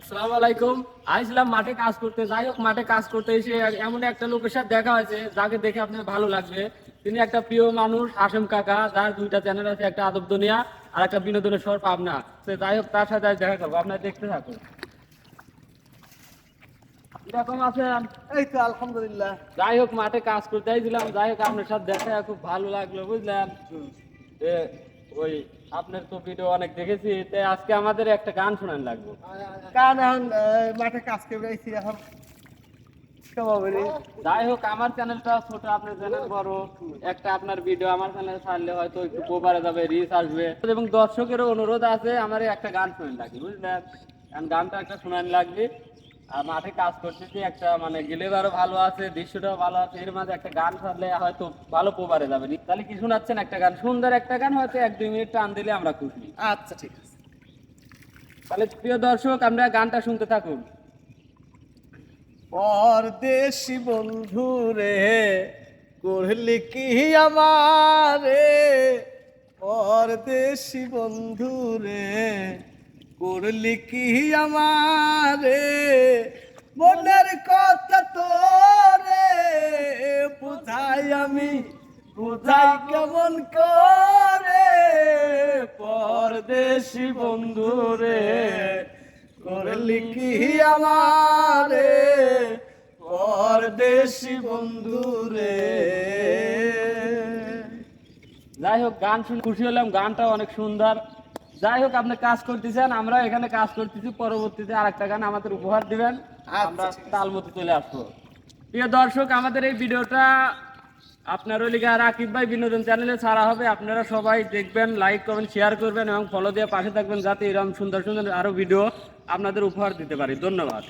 আসসালামু আলাইকুম। আইছিলাম মাঠে কাজ করতে। যাই হোক মাঠে কাজ করতে এসে এমন একটা লোকের সাথে দেখা হয়েছে যাকে দেখে আপনার ভালো লাগবে। তিনি একটা প্রিয় মানুষ হাসেম কাকা যার দুইটা চ্যানেল আছে একটা আদব দুনিয়া আর একটা বিনোদনের স্বর পাবনা। সে যাই হোক তার সাথে দেখা করব। আপনার দেখতে থাকুন। কীরকম আছেন? এই তো আলহামদুলিল্লাহ। যাই হোক মাঠে কাজ করতে আইছিলাম যাই হোক আপনার সাথে দেখা খুব ভালো লাগল বুঝলেন? ওই আপনার তো ভিডিও অনেক দেখেছি তাই আজকে আমাদের একটা গান শোনান লাগবে। কারণ এখন মাঠে কাজ করে এখন। যাই হোক আমার চ্যানেলটা ছোট আপনার চ্যানেল বড়। একটা আপনার ভিডিও আমার চ্যানেলে ছাড়লে হয়তো একটু কোপারে যাবে রিচ আসবে। এবং দর্শকেরও অনুরোধ আছে আমার একটা গান শোনেন লাগবে বুঝলেন? গানটা একটা শোনান লাগবে। আর মাঠে কাজ করতেছি একটা মানে গেলেবারও ভালো আছে দৃশ্যটাও ভালো আছে এর মাঝে একটা গান ছাড়লে হয়তো ভালো পোবারে যাবে। তাহলে কি শোনাচ্ছেন একটা গান? সুন্দর একটা গান হয়তো এক দুই মিনিট টান দিলে আমরা খুশি। আচ্ছা ঠিক আছে। তাহলে প্রিয় দর্শক আমরা গানটা শুনতে থাকুন। পরদেশি বন্ধু রে করলি কি আমারে? পরদেশি বন্ধু রে করলি কি আমারে? মনের কথা তোরে বুঝাই আমি, বুঝাই কেমন করে? পরদেশি বন্ধু রে করলি কি আমারে? পরদেশি বন্ধু রে যাই হোক, গান শুনে খুশি হলাম গানটা অনেক সুন্দর। যাই হোক আপনি কাজ করতেছেন আমরা এখানে কাজ করতেছি পরবর্তীতে আরেকটা গান আমাদের উপহার দিবেন। আমরা আছে। তালমতি চলে আসব। প্রিয় দর্শক আমাদের এই ভিডিওটা আপনার ওই লিগা রাকিব ভাই বিনোদন চ্যানেলে ছাড়া হবে। আপনারা সবাই দেখবেন লাইক করবেন শেয়ার করবেন এবং ফলো দিয়ে পাশে থাকবেন যাতে এরকম সুন্দর সুন্দর আরও ভিডিও আপনাদের উপহার দিতে পারি। ধন্যবাদ।